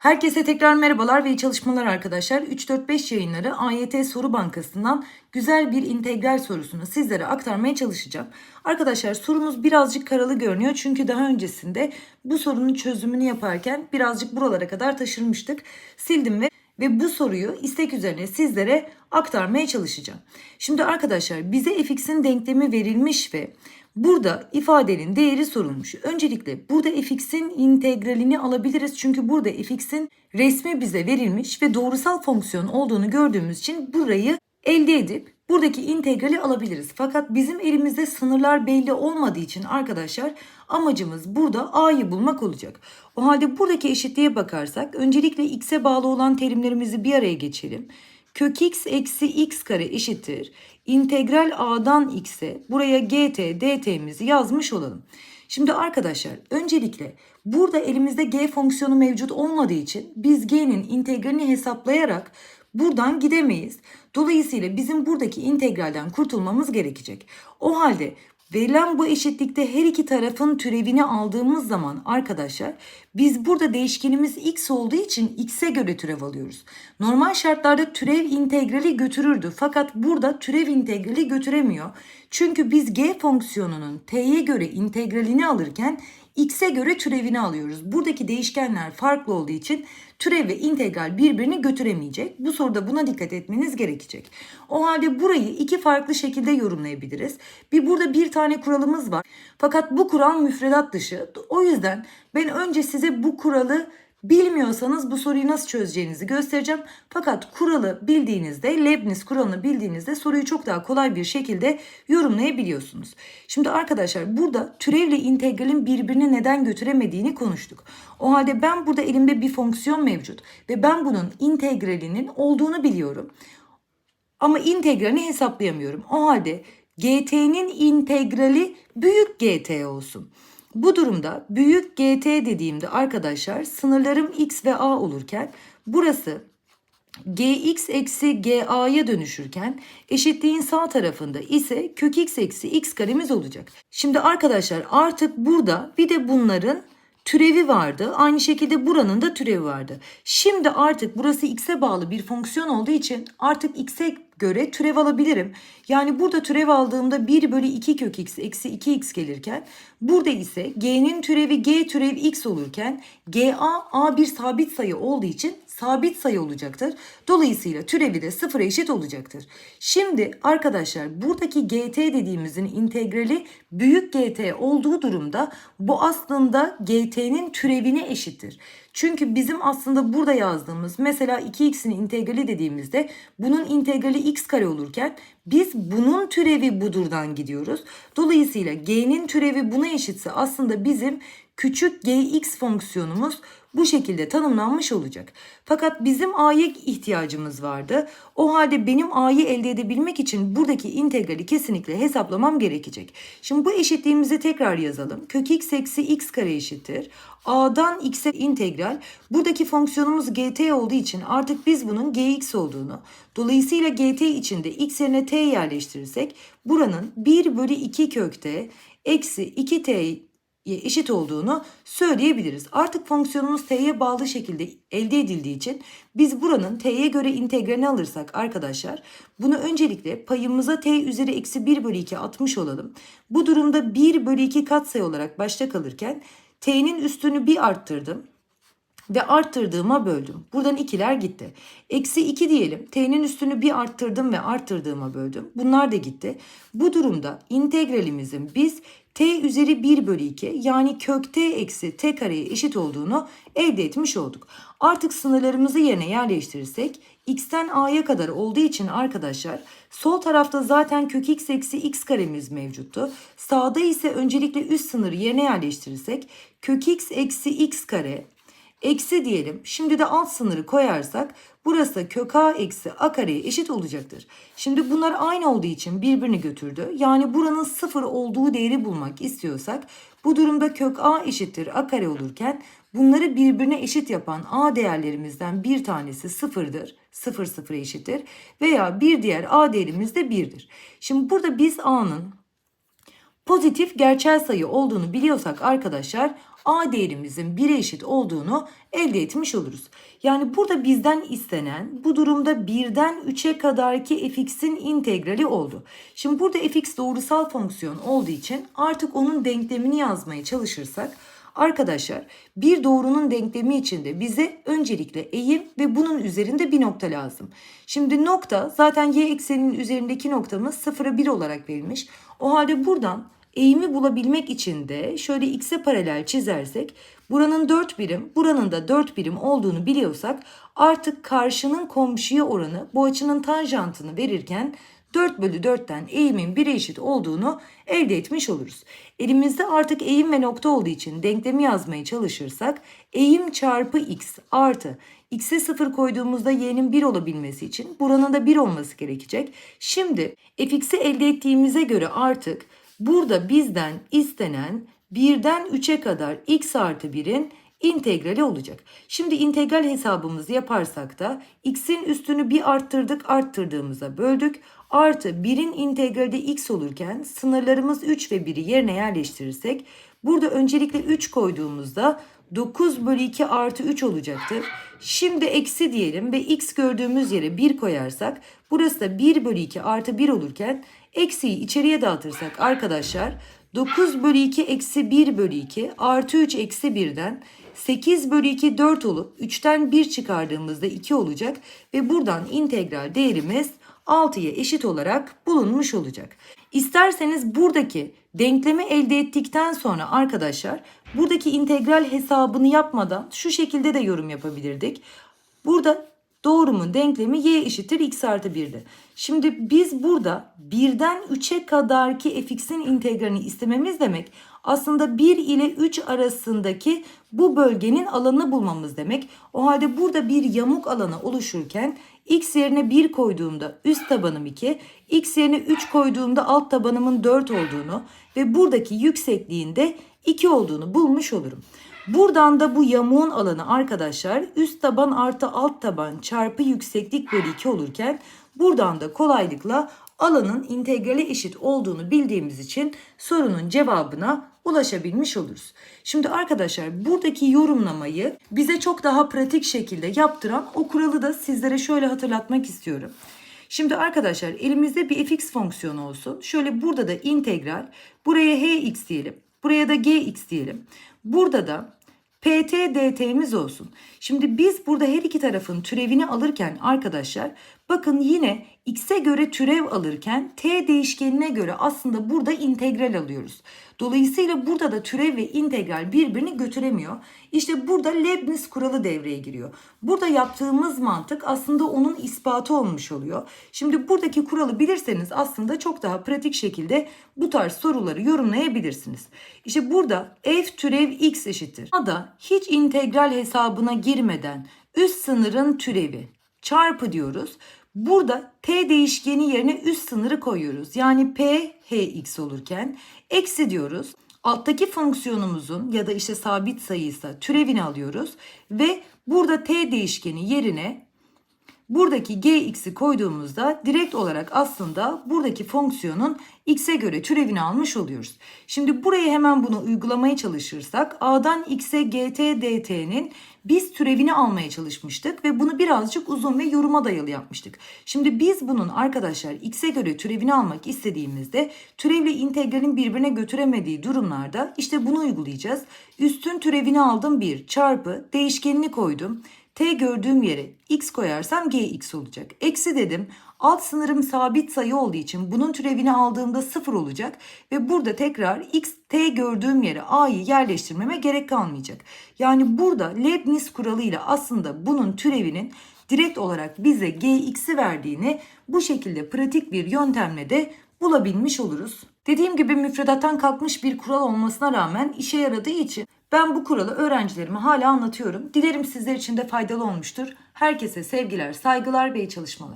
Herkese tekrar merhabalar ve iyi çalışmalar arkadaşlar. 3-4-5 yayınları AYT Soru Bankası'ndan güzel bir integral sorusunu sizlere aktarmaya çalışacağım. Arkadaşlar sorumuz birazcık karalı görünüyor çünkü daha öncesinde bu sorunun çözümünü yaparken birazcık buralara kadar taşırmıştık. Sildim ve ve bu soruyu istek üzerine sizlere aktarmaya çalışacağım. Şimdi arkadaşlar bize fx'in denklemi verilmiş ve burada ifadenin değeri sorulmuş. Öncelikle burada fx'in integralini alabiliriz çünkü burada fx'in resmi bize verilmiş ve doğrusal fonksiyon olduğunu gördüğümüz için burayı elde edip buradaki integrali alabiliriz. Fakat bizim elimizde sınırlar belli olmadığı için arkadaşlar amacımız burada a'yı bulmak olacak. O halde buradaki eşitliğe bakarsak öncelikle x'e bağlı olan terimlerimizi bir araya geçelim. Kök x eksi x kare eşittir. İntegral a'dan x'e buraya gt dt'mizi yazmış olalım. Şimdi arkadaşlar öncelikle burada elimizde g fonksiyonu mevcut olmadığı için biz g'nin integralini hesaplayarak buradan gidemeyiz. Dolayısıyla bizim buradaki integralden kurtulmamız gerekecek. O halde verilen bu eşitlikte her iki tarafın türevini aldığımız zaman arkadaşlar biz burada değişkenimiz x olduğu için x'e göre türev alıyoruz. Normal şartlarda türev integrali götürürdü fakat burada türev integrali götüremiyor. Çünkü biz g fonksiyonunun t'ye göre integralini alırken x'e göre türevini alıyoruz. Buradaki değişkenler farklı olduğu için türev ve integral birbirini götüremeyecek. Bu soruda buna dikkat etmeniz gerekecek. O halde burayı iki farklı şekilde yorumlayabiliriz. Bir burada bir tane kuralımız var. Fakat bu kural müfredat dışı. O yüzden ben önce size bu kuralı Bilmiyorsanız bu soruyu nasıl çözeceğinizi göstereceğim. Fakat kuralı bildiğinizde, Leibniz kuralını bildiğinizde soruyu çok daha kolay bir şekilde yorumlayabiliyorsunuz. Şimdi arkadaşlar burada türevle integralin birbirini neden götüremediğini konuştuk. O halde ben burada elimde bir fonksiyon mevcut ve ben bunun integralinin olduğunu biliyorum. Ama integralini hesaplayamıyorum. O halde GT'nin integrali büyük GT olsun. Bu durumda büyük GT dediğimde arkadaşlar sınırlarım x ve a olurken burası gx eksi ga'ya dönüşürken eşitliğin sağ tarafında ise kök x eksi x karemiz olacak. Şimdi arkadaşlar artık burada bir de bunların türevi vardı. Aynı şekilde buranın da türevi vardı. Şimdi artık burası x'e bağlı bir fonksiyon olduğu için artık x'e göre türev alabilirim. Yani burada türev aldığımda 1 bölü 2 kök x eksi 2x gelirken burada ise g'nin türevi g türev x olurken ga a bir sabit sayı olduğu için sabit sayı olacaktır. Dolayısıyla türevi de sıfıra eşit olacaktır. Şimdi arkadaşlar buradaki gt dediğimizin integrali büyük gt olduğu durumda bu aslında gt'nin türevine eşittir. Çünkü bizim aslında burada yazdığımız mesela 2x'in integrali dediğimizde bunun integrali x kare olurken biz bunun türevi budurdan gidiyoruz. Dolayısıyla g'nin türevi buna eşitse aslında bizim küçük gx fonksiyonumuz bu şekilde tanımlanmış olacak. Fakat bizim a'ya ihtiyacımız vardı. O halde benim a'yı elde edebilmek için buradaki integrali kesinlikle hesaplamam gerekecek. Şimdi bu eşitliğimizi tekrar yazalım. Kök x eksi x kare eşittir. a'dan x'e integral. Buradaki fonksiyonumuz gt olduğu için artık biz bunun gx olduğunu, dolayısıyla gt içinde x yerine t yerleştirirsek buranın 1 bölü 2 kökte eksi 2t eşit olduğunu söyleyebiliriz. Artık fonksiyonumuz t'ye bağlı şekilde elde edildiği için biz buranın t'ye göre integralini alırsak arkadaşlar bunu öncelikle payımıza t üzeri eksi 1 bölü 2 atmış olalım. Bu durumda 1 bölü 2 katsayı olarak başta kalırken t'nin üstünü bir arttırdım ve arttırdığıma böldüm. Buradan ikiler gitti. Eksi 2 diyelim. T'nin üstünü bir arttırdım ve arttırdığıma böldüm. Bunlar da gitti. Bu durumda integralimizin biz t üzeri 1 bölü 2 yani kök t eksi t kareye eşit olduğunu elde etmiş olduk. Artık sınırlarımızı yerine yerleştirirsek x'ten a'ya kadar olduğu için arkadaşlar sol tarafta zaten kök x eksi x karemiz mevcuttu. Sağda ise öncelikle üst sınırı yerine yerleştirirsek kök x eksi x kare Eksi diyelim. Şimdi de alt sınırı koyarsak burası kök a eksi a kareye eşit olacaktır. Şimdi bunlar aynı olduğu için birbirini götürdü. Yani buranın sıfır olduğu değeri bulmak istiyorsak bu durumda kök a eşittir a kare olurken bunları birbirine eşit yapan a değerlerimizden bir tanesi sıfırdır. Sıfır sıfır eşittir. Veya bir diğer a değerimiz de birdir. Şimdi burada biz a'nın pozitif gerçel sayı olduğunu biliyorsak arkadaşlar a değerimizin 1'e eşit olduğunu elde etmiş oluruz. Yani burada bizden istenen bu durumda 1'den 3'e kadarki fx'in integrali oldu. Şimdi burada fx doğrusal fonksiyon olduğu için artık onun denklemini yazmaya çalışırsak Arkadaşlar bir doğrunun denklemi içinde bize öncelikle eğim ve bunun üzerinde bir nokta lazım. Şimdi nokta zaten y ekseninin üzerindeki noktamız 0'a 1 olarak verilmiş. O halde buradan eğimi bulabilmek için de şöyle x'e paralel çizersek buranın 4 birim buranın da 4 birim olduğunu biliyorsak artık karşının komşuya oranı bu açının tanjantını verirken 4 bölü 4'ten eğimin 1'e eşit olduğunu elde etmiş oluruz. Elimizde artık eğim ve nokta olduğu için denklemi yazmaya çalışırsak eğim çarpı x artı x'e 0 koyduğumuzda y'nin 1 olabilmesi için buranın da 1 olması gerekecek. Şimdi fx'i elde ettiğimize göre artık burada bizden istenen 1'den 3'e kadar x artı 1'in integrali olacak. Şimdi integral hesabımızı yaparsak da x'in üstünü bir arttırdık arttırdığımıza böldük. Artı 1'in integrali de x olurken sınırlarımız 3 ve 1'i yerine yerleştirirsek burada öncelikle 3 koyduğumuzda 9 bölü 2 artı 3 olacaktır. Şimdi eksi diyelim ve x gördüğümüz yere 1 koyarsak burası da 1 bölü 2 artı 1 olurken eksiyi içeriye dağıtırsak arkadaşlar 9 bölü 2 eksi 1 bölü 2 artı 3 eksi 1'den 8 bölü 2 4 olup 3'ten 1 çıkardığımızda 2 olacak ve buradan integral değerimiz 6'ya eşit olarak bulunmuş olacak. İsterseniz buradaki denklemi elde ettikten sonra arkadaşlar buradaki integral hesabını yapmadan şu şekilde de yorum yapabilirdik. Burada doğrumun denklemi y eşittir x artı 1'di. Şimdi biz burada 1'den 3'e kadarki fx'in integralini istememiz demek aslında 1 ile 3 arasındaki bu bölgenin alanını bulmamız demek. O halde burada bir yamuk alanı oluşurken x yerine 1 koyduğumda üst tabanım 2, x yerine 3 koyduğumda alt tabanımın 4 olduğunu ve buradaki yüksekliğinde 2 olduğunu bulmuş olurum. Buradan da bu yamuğun alanı arkadaşlar üst taban artı alt taban çarpı yükseklik bölü 2 olurken buradan da kolaylıkla alanın integrale eşit olduğunu bildiğimiz için sorunun cevabına ulaşabilmiş oluruz. Şimdi arkadaşlar buradaki yorumlamayı bize çok daha pratik şekilde yaptıran o kuralı da sizlere şöyle hatırlatmak istiyorum. Şimdi arkadaşlar elimizde bir fx fonksiyonu olsun. Şöyle burada da integral. Buraya hx diyelim. Buraya da gx diyelim. Burada da PT dt'miz olsun. Şimdi biz burada her iki tarafın türevini alırken arkadaşlar bakın yine x'e göre türev alırken t değişkenine göre aslında burada integral alıyoruz. Dolayısıyla burada da türev ve integral birbirini götüremiyor. İşte burada Leibniz kuralı devreye giriyor. Burada yaptığımız mantık aslında onun ispatı olmuş oluyor. Şimdi buradaki kuralı bilirseniz aslında çok daha pratik şekilde bu tarz soruları yorumlayabilirsiniz. İşte burada f türev x eşittir. Da hiç integral hesabına girmeden üst sınırın türevi çarpı diyoruz. Burada t değişkeni yerine üst sınırı koyuyoruz. Yani p hx olurken eksi diyoruz. Alttaki fonksiyonumuzun ya da işte sabit sayıysa türevini alıyoruz ve burada t değişkeni yerine buradaki gx'i koyduğumuzda direkt olarak aslında buradaki fonksiyonun x'e göre türevini almış oluyoruz. Şimdi buraya hemen bunu uygulamaya çalışırsak a'dan x'e gt dt'nin biz türevini almaya çalışmıştık ve bunu birazcık uzun ve yoruma dayalı yapmıştık. Şimdi biz bunun arkadaşlar x'e göre türevini almak istediğimizde türevle integralin birbirine götüremediği durumlarda işte bunu uygulayacağız. Üstün türevini aldım 1 çarpı değişkenini koydum. T gördüğüm yere x koyarsam gx olacak. Eksi dedim. Alt sınırım sabit sayı olduğu için bunun türevini aldığımda 0 olacak. Ve burada tekrar x t gördüğüm yere a'yı yerleştirmeme gerek kalmayacak. Yani burada Leibniz kuralıyla aslında bunun türevinin direkt olarak bize gx'i verdiğini bu şekilde pratik bir yöntemle de bulabilmiş oluruz. Dediğim gibi müfredattan kalkmış bir kural olmasına rağmen işe yaradığı için ben bu kuralı öğrencilerime hala anlatıyorum. Dilerim sizler için de faydalı olmuştur. Herkese sevgiler, saygılar ve iyi çalışmalar.